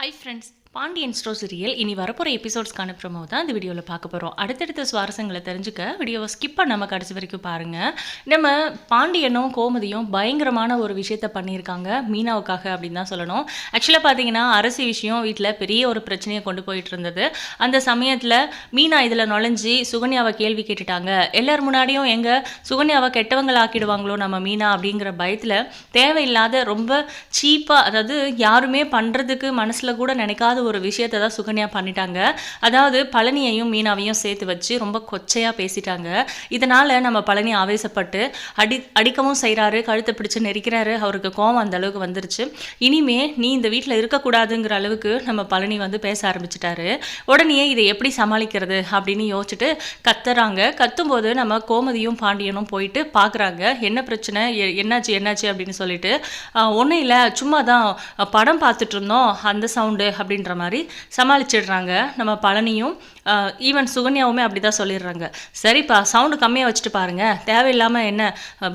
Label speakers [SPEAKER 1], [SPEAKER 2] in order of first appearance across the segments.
[SPEAKER 1] Hi friends, Pandian stores serial. இனி வரப்போகிற எபிசோட்ஸ்க்கான promo தான் இந்த வீடியோவில் பார்க்க போகிறோம் அடுத்தடுத்த சுவாரஸ்யங்களை தெரிஞ்சுக்க வீடியோவை ஸ்கிப் பண்ணாமல் கடைசி வரைக்கும் பாருங்கள் நம்ம பாண்டியனும் கோமதியும் பயங்கரமான ஒரு விஷயத்த பண்ணியிருக்காங்க. மீனாவுக்காக அப்படின்னு தான் சொல்லணும். ஆக்சுவலாக பார்த்தீங்கன்னா அரசு விஷயம் வீட்டில் பெரிய ஒரு பிரச்சனையை கொண்டு போயிட்டு இருந்தது. அந்த சமயத்தில் மீனா இதில் நுழைஞ்சி சுகன்யாவை கேள்வி கேட்டுட்டாங்க. எல்லார் முன்னாடியும் எங்கள் சுகன்யாவை கெட்டவங்களாக்கிடுவாங்களோ நம்ம மீனா அப்படிங்கிற பயத்தில் தேவையில்லாத ரொம்ப சீப்பாக அதாவது யாருமே பண்ணுறதுக்கு மனசில் கூட நினைக்காத ஒரு விஷயத்தை தான் சுகன்யா பண்ணிட்டாங்க. அதாவது பழனியையும் மீனாவையும் சேர்த்து வச்சு ரொம்ப கொச்சையாக பேசிட்டாங்க. இதனால் நம்ம பழனி ஆவேசப்பட்டு அடி அடிக்கவும் செய்கிறாரு கழுத்தை பிடிச்சு நெரிக்கிறாரு. அவருக்கு கோவம் அந்த அளவுக்கு வந்துருச்சு. இனிமே நீ இந்த வீட்டில் இருக்கக்கூடாதுங்கிற அளவுக்கு நம்ம பழனி வந்து பேச ஆரம்பிச்சிட்டாரு. உடனே இதை எப்படி சமாளிக்கிறது அப்படின்னு யோசிச்சுட்டு கத்துறாங்க. கத்தும்போது நம்ம கோமதியும் பாண்டியனும் போயிட்டு பார்க்குறாங்க என்ன பிரச்சனை? எ- என்னாச்சு என்னாச்சு அப்படின்னு சொல்லிட்டு ஒன்றும் இல்லை. சும்மா தான் படம் பார்த்துட்டு இருந்தோம். அந்த சவுண்டு அப்படின்ற மாதிரி சமாளிச்சிடுறாங்க. நம்ம பழனியும் ஈவன் சுகன்யாவுமே அப்படி தான் சொல்லிடுறாங்க. சரிப்பா சவுண்டு கம்மியாக வச்சுட்டு பாருங்க. தேவையில்லாமல் என்ன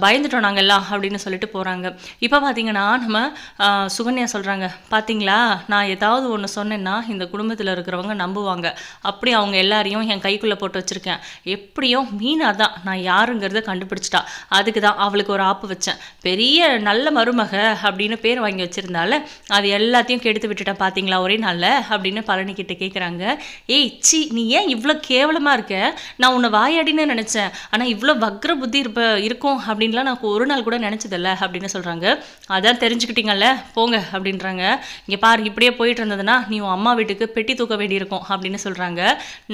[SPEAKER 1] பயந்துட்டோம் நாங்கள் எல்லாம் அப்படின்னு சொல்லிட்டு போகிறாங்க இப்போ பார்த்தீங்கன்னா நம்ம சுகன்யா சொல்கிறாங்க பார்த்தீங்களா நான் ஏதாவது ஒன்று சொன்னேன்னா இந்த குடும்பத்தில் இருக்கிறவங்க நம்புவாங்க. அப்படி அவங்க எல்லாரையும் என் கைக்குள்ளே போட்டு வச்சுருக்கேன். எப்படியும் மீனா தான். நான் யாருங்கிறத கண்டுபிடிச்சிட்டா. அதுக்கு தான் அவளுக்கு ஒரு ஆப்பு வச்சேன். பெரிய நல்ல மருமக அப்படின்னு பேர் வாங்கி வச்சுருந்தால அது எல்லாத்தையும் கெடுத்து விட்டுட்டேன். பார்த்தீங்களா ஒரே நாளில் அப்படின்னு பழனிக்கிட்ட கேட்குறாங்க ஏய் சி நீ ஏன் இவ்வளோ கேவலமாக இருக்க? நான் உன்னை வாயாடின்னு நினச்சேன். ஆனால் இவ்வளோ வக்ர புத்தி இருப்ப இருக்கும் அப்படின்லாம் நான் ஒரு நாள் கூட நினச்சதில்ல அப்படின்னு சொல்கிறாங்க அதான் தெரிஞ்சுக்கிட்டீங்கல்ல போங்க அப்படின்றாங்க. இங்கே பாரு இப்படியே போயிட்டு இருந்ததுன்னா நீ உன் அம்மா வீட்டுக்கு பெட்டி தூக்க வேண்டியிருக்கும் அப்படின்னு சொல்கிறாங்க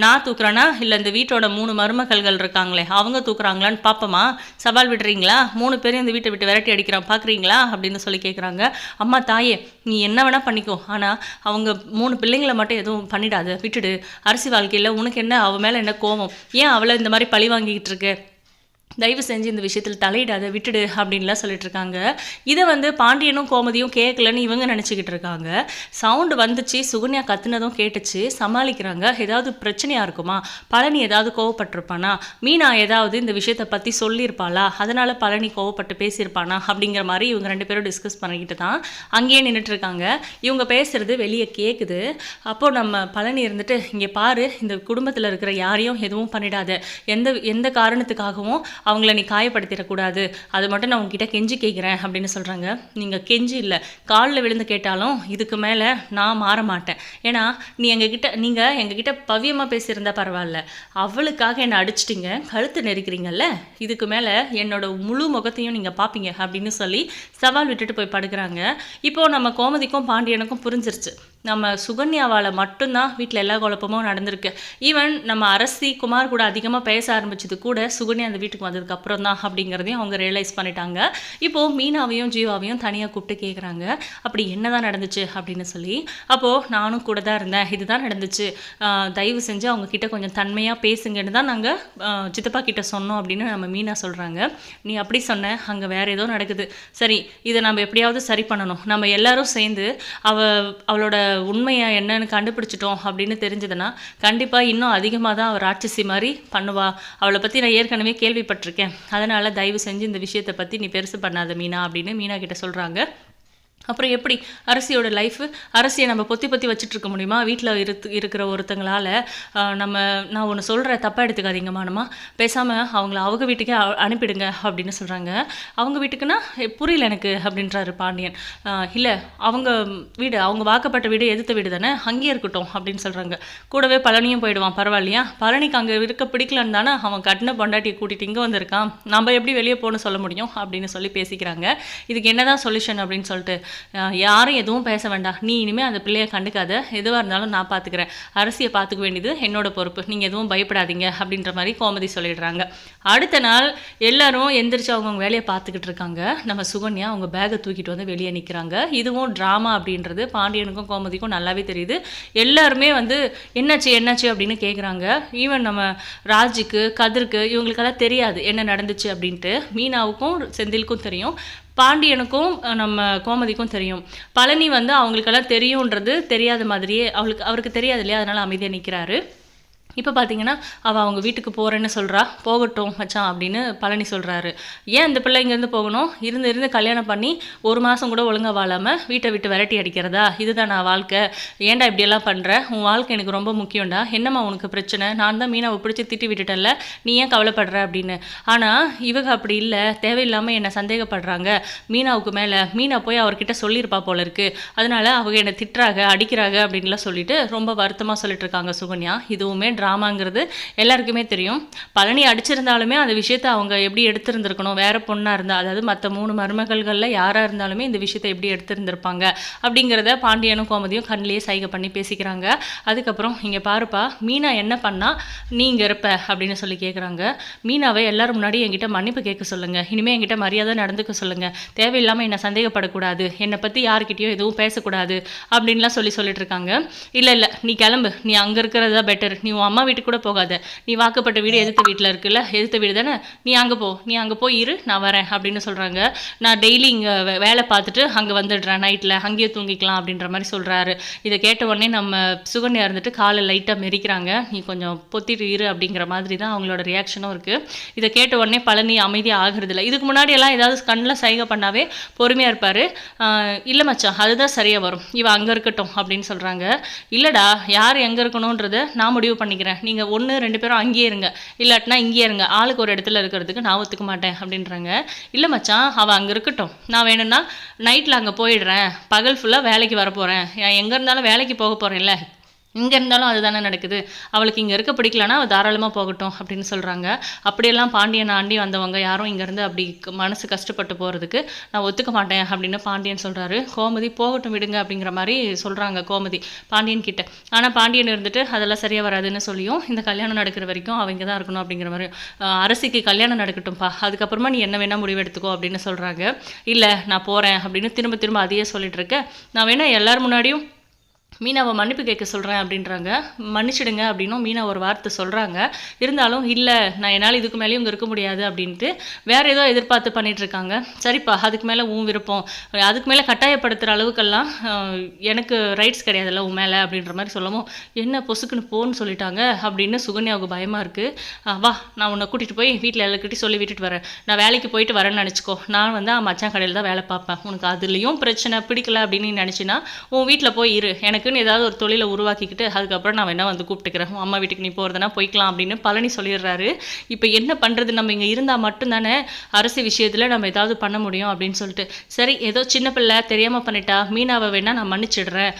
[SPEAKER 1] நான் தூக்குறேன்னா இல்லை இந்த வீட்டோட மூணு மருமக்கள்கள் இருக்காங்களே அவங்க தூக்குறாங்களான்னு பார்ப்போமா சவால் விடுறீங்களா? மூணு பேரும் இந்த வீட்டை விட்டு விரட்டி அடிக்கிறான் பார்க்குறீங்களா அப்படின்னு சொல்லி கேட்குறாங்க அம்மா தாயே நீ என்ன வேணால் பண்ணிக்கோ. ஆனால் அவங்க மூணு பிள்ளைங்களை மட்டும் எதுவும் பண்ணிடாத விட்டுடு. அரசி வாழ்க்கையில் உனக்கு என்ன அவள் மேலே என்ன கோவம் ஏன் அவளை இந்த மாதிரி பழி வாங்கிக்கிட்டு இருக்கு? தயவு செஞ்சு இந்த விஷயத்தில் தலையிடாத விட்டுடு அப்படின்லாம் சொல்லிட்டு இருக்காங்க இதை வந்து பாண்டியனும் கோமதியும் கேட்கலன்னு இவங்க நினச்சிக்கிட்டு இருக்காங்க. சவுண்டு வந்துச்சு சுகன்யா கத்துனதும் கேட்டுச்சு சமாளிக்கிறாங்க. ஏதாவது பிரச்சனையாக இருக்குமா? பழனி ஏதாவது கோவப்பட்டிருப்பானா? மீனா ஏதாவது இந்த விஷயத்தை பற்றி சொல்லியிருப்பாளா? அதனால் பழனி கோவப்பட்டு பேசியிருப்பானா? அப்படிங்கிற மாதிரி இவங்க ரெண்டு பேரும் டிஸ்கஸ் பண்ணிக்கிட்டு தான் அங்கேயே நின்றுட்டு இருக்காங்க இவங்க பேசுறது வெளியே கேட்குது அப்போது நம்ம பழனி இருந்துட்டு இங்கே பாரு இந்த குடும்பத்தில் இருக்கிற யாரையும் எதுவும் பண்ணிடாத. எந்த எந்த காரணத்துக்காகவும் அவங்கள நீ காயப்படுத்திடக்கூடாது. அது மட்டும் நான் உங்ககிட்ட கெஞ்சி கேட்குறேன் அப்படின்னு சொல்கிறாங்க நீங்கள் கெஞ்சி இல்லை. காலில் விழுந்து கேட்டாலும் இதுக்கு மேலே நான் மாற மாட்டேன். ஏன்னா நீ எங்ககிட்ட நீங்கள் எங்ககிட்ட பவியமாக பேசியிருந்தால் பரவாயில்ல. அவளுக்காக என்னை அடிச்சிட்டிங்க. கழுத்து நெருக்கிறீங்கல்ல. இதுக்கு மேலே என்னோட முழு முகத்தையும் நீங்கள் பார்ப்பீங்க அப்படின்னு சொல்லி சவால் விட்டுட்டு போய் படுக்கிறாங்க. இப்போது நம்ம கோமதிக்கும் பாண்டியனுக்கும் புரிஞ்சிருச்சு. நம்ம சுகன்யாவால் மட்டும்தான் வீட்டில் எல்லா குழப்பமும் நடந்திருக்கு. ஈவன் நம்ம அரசி குமார் கூட அதிகமாக பேச ஆரம்பிச்சது கூட சுகன்யா அந்த வீட்டுக்கு வந்ததுக்கு அப்புறம் தான் அப்படிங்கிறதையும் அவங்க ரியலைஸ் பண்ணிட்டாங்க. இப்போது மீனாவையும் ஜீவாவையும் தனியாக கூப்பிட்டு கேட்குறாங்க அப்படி என்னதான் நடந்துச்சு அப்படின்னு சொல்லி. அப்போது நானும் கூட தான் இருந்தேன். இதுதான் நடந்துச்சு. தயவு செஞ்சு அவங்க கிட்ட கொஞ்சம் தன்மையாக பேசுங்கன்னு தான் நாங்கள் சித்தப்பா கிட்ட சொன்னோம் அப்படின்னு நம்ம மீனா சொல்கிறாங்க நீ அப்படி சொன்ன அங்கே வேற ஏதோ நடக்குது. சரி இதை நம்ம எப்படியாவது சரி பண்ணணும். நம்ம எல்லாரும் சேர்ந்து அவ அவளோட உண்மையை என்னன்னு கண்டுபிடிச்சிட்டோம் அப்படின்னு தெரிஞ்சதுன்னா கண்டிப்பாக இன்னும் அதிகமாக தான் அவள் ராட்சசி மாதிரி பண்ணுவா. அவளை பற்றி நான் ஏற்கனவே கேள்விப்பட்டேன் கேள்விப்பட்டிருக்கேன். அதனால் தயவு செஞ்சு இந்த விஷயத்தை பற்றி நீ பெருசு பண்ணாத மீனா அப்படின்னு மீனா கிட்ட சொல்கிறாங்க அப்புறம் எப்படி அரசியோட லைஃபு அரசியை நம்ம பொத்தி பொத்தி வச்சுட்டு இருக்க முடியுமா? வீட்டில் இருத்து இருக்கிற ஒருத்தங்களால் நம்ம நான் ஒன்று சொல்கிறேன் தப்பாக எடுத்துக்காதீங்க மானமா பேசாமல் அவங்கள அவங்க வீட்டுக்கே அனுப்பிடுங்க அப்படின்னு சொல்கிறாங்க அவங்க வீட்டுக்குன்னா புரியல எனக்கு அப்படின்றாரு பாண்டியன். இல்லை அவங்க வீடு அவங்க வாக்கப்பட்ட வீடு எதிர்த்த வீடு தானே? அங்கேயே இருக்கட்டும் அப்படின்னு சொல்கிறாங்க கூடவே பழனியும் போயிடுவான். பரவாயில்லையா? பழனிக்கு அங்கே இருக்க பிடிக்கலன்னு தானே அவன் கட்டின பொண்டாட்டியை கூட்டிகிட்டு இங்கே வந்திருக்கான்? நம்ம எப்படி வெளியே போகணும்னு சொல்ல முடியும்? அப்படின்னு சொல்லி பேசிக்கிறாங்க. இதுக்கு என்னதான் சொல்யூஷன் அப்படின்னு சொல்லிட்டு யாரும் எதுவும் பேச வேண்டாம். நீ இனிமேல் அந்த பிள்ளையை கண்டுக்காத. எதுவாக இருந்தாலும் நான் பார்த்துக்கிறேன் அரசியை பார்த்துக்க வேண்டியது என்னோட பொறுப்பு. நீங்கள் எதுவும் பயப்படாதீங்க அப்படின்ற மாதிரி கோமதி சொல்லிடுறாங்க. அடுத்த நாள் எல்லாரும் எந்திரிச்சு அவங்கவுங்க வேலையை பார்த்துக்கிட்டு இருக்காங்க. நம்ம சுகன்யா அவங்க பேகை தூக்கிட்டு வந்து வெளியே நிற்கிறாங்க இதுவும் ட்ராமா அப்படின்றது பாண்டியனுக்கும் கோமதிக்கும் நல்லாவே தெரியுது. எல்லாருமே வந்து என்னாச்சு என்னாச்சு? அப்படின்னு கேட்குறாங்க ஈவன் நம்ம ராஜுக்கு கதிருக்கு இவங்களுக்கெல்லாம் தெரியாது என்ன நடந்துச்சு அப்படின்ட்டு. மீனாவுக்கும் செந்திலுக்கும் தெரியும். பாண்டியனுக்கும் நம்ம கோமதிக்கும் தெரியும். பழனி வந்து அவங்களுக்கெல்லாம் தெரியுன்றது தெரியாத மாதிரியே அவளுக்கு அவருக்கு தெரியாது இல்லையா? அதனால அமைதியாக நிற்கிறாரு இப்போ பார்த்தீங்கன்னா அவள் அவங்க வீட்டுக்கு போகிறேன்னு சொல்கிறா போகட்டும் மச்சான் அப்படின்னு பழனி சொல்கிறாரு ஏன் இந்த பிள்ளை இங்கேருந்து போகணும்? இருந்து இருந்து கல்யாணம் பண்ணி ஒரு மாதம் கூட ஒழுங்காக வாழாமல் வீட்டை விட்டு விரட்டி அடிக்கிறதா? இதுதான் நான் வாழ்க்கை. ஏன்டா இப்படியெல்லாம் பண்ணுற உன் வாழ்க்கை எனக்கு ரொம்ப முக்கியம்டா. என்னம்மா உனக்கு பிரச்சனை? நான் தான் மீனாவை பிடிச்சி திட்டி விட்டுட்டேன்ல. நீ ஏன் கவலைப்படுற அப்படின்னு. ஆனால் இவங்க அப்படி இல்லை. தேவையில்லாமல் என்னை சந்தேகப்படுறாங்க. மீனாவுக்கு மேலே மீனா போய் அவர்கிட்ட சொல்லியிருப்பா போல இருக்கு. அதனால அவங்க என்னை திட்டுறாங்க அடிக்கிறாங்க அப்படின்லாம் சொல்லிட்டு ரொம்ப வருத்தமாக சொல்லிட்டு இருக்காங்க சுகன்யா. இதுவுமே ட்ராமாங்கிறது எல்லாருக்குமே தெரியும். பழனி அடிச்சிருந்தாலுமே அந்த விஷயத்தை அவங்க எப்படி எடுத்திருந்திருக்கணும்? வேற பொண்ணாக இருந்தால் அதாவது மற்ற மூணு மருமகள்களில் யாராக இருந்தாலுமே இந்த விஷயத்தை எப்படி எடுத்திருந்திருப்பாங்க? அப்படிங்கிறத பாண்டியனும் கோமதியும் கண்ணிலேயே சைகை பண்ணி பேசிக்கிறாங்க. அதுக்கப்புறம் இங்கே பாருப்பா மீனா என்ன பண்ணா? நீ இங்கே இருப்ப அப்படின்னு சொல்லி கேட்குறாங்க மீனாவை எல்லாரும் முன்னாடி என்கிட்ட மன்னிப்பு கேட்க சொல்லுங்க. இனிமேல் என்கிட்ட மரியாதை நடந்துக்க சொல்லுங்க. தேவையில்லாமல் என்னை சந்தேகப்படக்கூடாது. என்னை பற்றி யார்கிட்டயும் எதுவும் பேசக்கூடாது அப்படின்லாம் சொல்லி சொல்லிட்டு இருக்காங்க. இல்லை இல்லை நீ கிளம்பு. நீ அங்கே இருக்கிறது தான் பெட்டர் நீ உன் அம்மா வீட்டுக்கு கூட போகாத. நீ வாக்கப்பட்ட வீடு எதிர்த்த வீட்டில் இருக்குல்ல? எதிர்த்த வீடு தானே? நீ அங்கே போ. நீ அங்கே போய் இரு நான் வரேன் அப்படின்னு சொல்கிறாங்க நான் டெய்லி இங்கே வேலை பார்த்துட்டு அங்கே வந்துடுறேன் நைட்டில் அங்கேயே தூங்கிக்கலாம் அப்படின்ற மாதிரி சொல்கிறாரு இதை கேட்ட உடனே நம்ம சுகன்யா இருந்துட்டு காலை லைட்டாக மெரிக்கிறாங்க. நீ கொஞ்சம் பொத்திட்டு இரு அப்படிங்கிற மாதிரி தான் அவங்களோட ரியாக்ஷனும் இருக்குது இதை கேட்ட உடனே பழனி அமைதியாக ஆகுறதில்ல. இதுக்கு முன்னாடி எல்லாம் ஏதாவது கண்ணில் சைகை பண்ணாவே பொறுமையாக இருப்பார். இல்லை மச்சான் அதுதான் சரியாக வரும். இவ அங்கே இருக்கட்டும் அப்படின்னு சொல்கிறாங்க இல்லைடா யார் எங்கே இருக்கணுன்றத நான் முடிவு பண்ணிக்கிறேன். நீங்கள் ஒன்று ரெண்டு பேரும் அங்கேயே இருங்க. இல்லாட்டினா இங்கேயே இருங்க. ஆளுக்கு ஒரு இடத்துல இருக்கிறதுக்கு நான் ஒத்துக்க மாட்டேன் அப்படின்றாங்க. இல்லை மச்சான் அவள் அங்கே இருக்கட்டும். நான் வேணும்னா நைட்டில் அங்கே போயிடுறேன். பகல் ஃபுல்லாக வேலைக்கு வர போகிறேன் எங்கே இருந்தாலும் வேலைக்கு போக போகிறேன்ல இங்கே இருந்தாலும் அதுதானே நடக்குது. அவளுக்கு இங்கே இருக்க பிடிக்கலன்னா அவள் தாராளமாக போகட்டும் அப்படின்னு சொல்கிறாங்க அப்படியெல்லாம் பாண்டியன் ஆண்டி வந்தவங்க யாரும் இங்கேருந்து அப்படி மனசு கஷ்டப்பட்டு போகிறதுக்கு நான் ஒத்துக்க மாட்டேன் அப்படின்னு பாண்டியன் சொல்கிறாரு கோமதி போகட்டும் விடுங்க அப்படிங்கிற மாதிரி சொல்கிறாங்க கோமதி பாண்டியன் கிட்ட. ஆனால் பாண்டியன் இருந்துட்டு அதெல்லாம் சரியாக வராதுன்னு சொல்லியும் இந்த கல்யாணம் நடக்கிற வரைக்கும் அவங்க தான் இருக்கணும் அப்படிங்கிற மாதிரி அரசிக்கு கல்யாணம் நடக்கட்டும்ப்பா. அதுக்கப்புறமா நீ என்ன வேணால் முடிவெடுத்துக்கோ அப்படின்னு சொல்கிறாங்க இல்லை நான் போகிறேன் அப்படின்னு திரும்ப திரும்ப அதையே சொல்லிட்டு இருக்கேன் நான் வேணால் எல்லார் முன்னாடியும் மீனாவை மன்னிப்பு கேட்க சொல்கிறேன் அப்படின்றாங்க. மன்னிச்சிடுங்க அப்படின்னும் மீனா ஒரு வார்த்தை சொல்கிறாங்க இருந்தாலும் இல்லை நான் என்னால் இதுக்கு மேலேயும் இங்கே இருக்க முடியாது அப்படின்ட்டு வேறு ஏதோ எதிர்பார்த்து பண்ணிகிட்ருக்காங்க சரிப்பா அதுக்கு மேலே உன் விருப்பம். அதுக்கு மேலே கட்டாயப்படுத்துகிற அளவுக்கெல்லாம் எனக்கு ரைட்ஸ் கிடையாதுல்ல உன் மேலே அப்படின்ற மாதிரி சொல்லவும் என்ன பொசுக்குன்னு போன்னு சொல்லிட்டாங்க அப்படின்னு சுகன்யாவுக்கு பயமாக இருக்குது வா நான் உன்னை கூட்டிகிட்டு போய் வீட்டில் எல்லாருக்கிட்டையும் சொல்லி விட்டுட்டு வரேன். நான் வேலைக்கு போயிட்டு வரேன்னு நினச்சிக்கோ. நான் வந்து மச்சான் கடையில் தான் வேலை பார்ப்பேன். உனக்கு அதுலேயும் பிரச்சனை பிடிக்கல அப்படின்னு நினச்சின்னா உன் வீட்டில் போய் இரு. எனக்கு எனக்குன்னு ஏதாவது ஒரு தொழிலை உருவாக்கிக்கிட்டு அதுக்கப்புறம் நான் வேணா வந்து கூப்பிட்டுக்கிறேன். அம்மா வீட்டுக்கு நீ போகிறதுனா போய்க்கலாம் அப்படின்னு பழனி சொல்லிடுறாரு. இப்போ என்ன பண்ணுறது நம்ம இங்கே இருந்தால் மட்டும்தானே அரசு விஷயத்தில் நம்ம ஏதாவது பண்ண முடியும் அப்படின்னு சொல்லிட்டு. சரி ஏதோ சின்ன பிள்ளை தெரியாமல் பண்ணிட்டா மீனாவை வேணால் நான் மன்னிச்சிடுறேன்.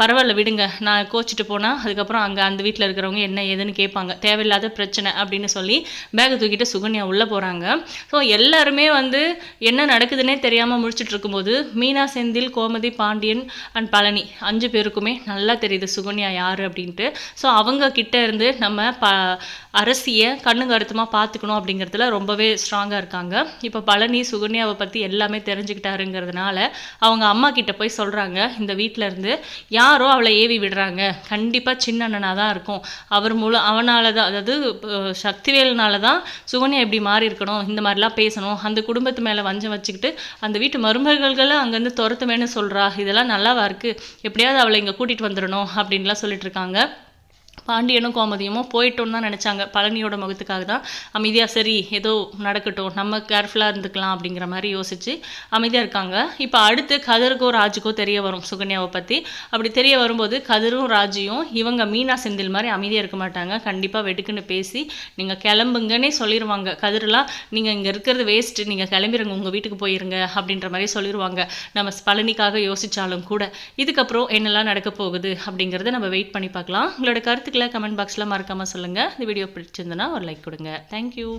[SPEAKER 1] பரவாயில்ல விடுங்க. நான் கோச்சிட்டு போனால் அதுக்கப்புறம் அங்கே அந்த வீட்டில் இருக்கிறவங்க என்ன ஏதுன்னு கேட்பாங்க. தேவையில்லாத பிரச்சனை அப்படின்னு சொல்லி பேக் தூக்கிட்டு சுகன்யா உள்ளே போகிறாங்க ஸோ எல்லாருமே வந்து என்ன நடக்குதுன்னே தெரியாமல் முடிச்சுட்டு இருக்கும்போது மீனா செந்தில் கோமதி பாண்டியன் அண்ட் பழனி அஞ்சு பேருக்குமே நல்லா தெரியுது சுகன்யா யார் அப்படின்ட்டு. ஸோ அவங்க கிட்ட இருந்து நம்ம ப அரசியை கண்ணுங்க கருத்துமாக பார்த்துக்கணும் அப்படிங்கிறதுல ரொம்பவே ஸ்ட்ராங்காக இருக்காங்க. இப்போ பழனி சுகன்யாவை பற்றி எல்லாமே தெரிஞ்சுக்கிட்டாருங்கிறதுனால அவங்க அம்மா கிட்ட போய் சொல்கிறாங்க இந்த வீட்டில் இருந்து யாரோ அவளை ஏவி விடுறாங்க. கண்டிப்பாக சின்ன அண்ணனாக தான் இருக்கும். அவர் மூலம் அவனால தான் அதாவது அஹ், தான் சுகன்யா இப்படி மாறி இருக்கணும். இந்த மாதிரிலாம் பேசணும். அந்த குடும்பத்து மேலே வஞ்சம் வச்சுக்கிட்டு அந்த வீட்டு மருமகள்களை அங்கேருந்து துரத்துவேன்னு சொல்கிறா இதெல்லாம் நல்லாவா இருக்குது எப்படியாவது அவளை இங்கே கூட்டிகிட்டு வந்துடணும் அப்படின்லாம் சொல்லிட்டு இருக்காங்க. பாண்டியனும் கோமதியமும் போயிட்டோன்னு தான் நினச்சாங்க. பழனியோட முகத்துக்காக தான். அமைதியாக சரி ஏதோ நடக்கட்டும். நம்ம கேர்ஃபுல்லாக இருந்துக்கலாம் அப்படிங்கிற மாதிரி யோசிச்சு அமைதியாக இருக்காங்க. இப்போ அடுத்து கதிருக்கோ ராஜுக்கோ தெரிய வரும் சுகன்யாவை பற்றி அப்படி தெரிய வரும்போது கதிரும் ராஜியும் இவங்க மீனா செந்தில் மாதிரி அமைதியாக இருக்க மாட்டாங்க. கண்டிப்பாக வெடுக்குன்னு பேசி நீங்கள் கிளம்புங்கன்னே சொல்லிடுவாங்க கதிரெலாம் நீங்கள் இங்கே இருக்கிறது வேஸ்ட்டு நீங்கள் கிளம்பிடுங்க உங்கள் வீட்டுக்கு போயிருங்க. அப்படின்ற மாதிரி சொல்லிடுவாங்க நம்ம பழனிக்காக யோசித்தாலும் கூட. இதுக்கப்புறம் என்னெல்லாம் நடக்க போகுது அப்படிங்கிறத நம்ம வெயிட் பண்ணி பார்க்கலாம். உங்களோட கருத்துக்கள் கமெண்ட் பாக்ஸில் மறக்காமல் சொல்லுங்கள் இந்த வீடியோ பிடிச்சிருந்தனா ஒரு லைக் கொடுங்க. தேங்க்யூ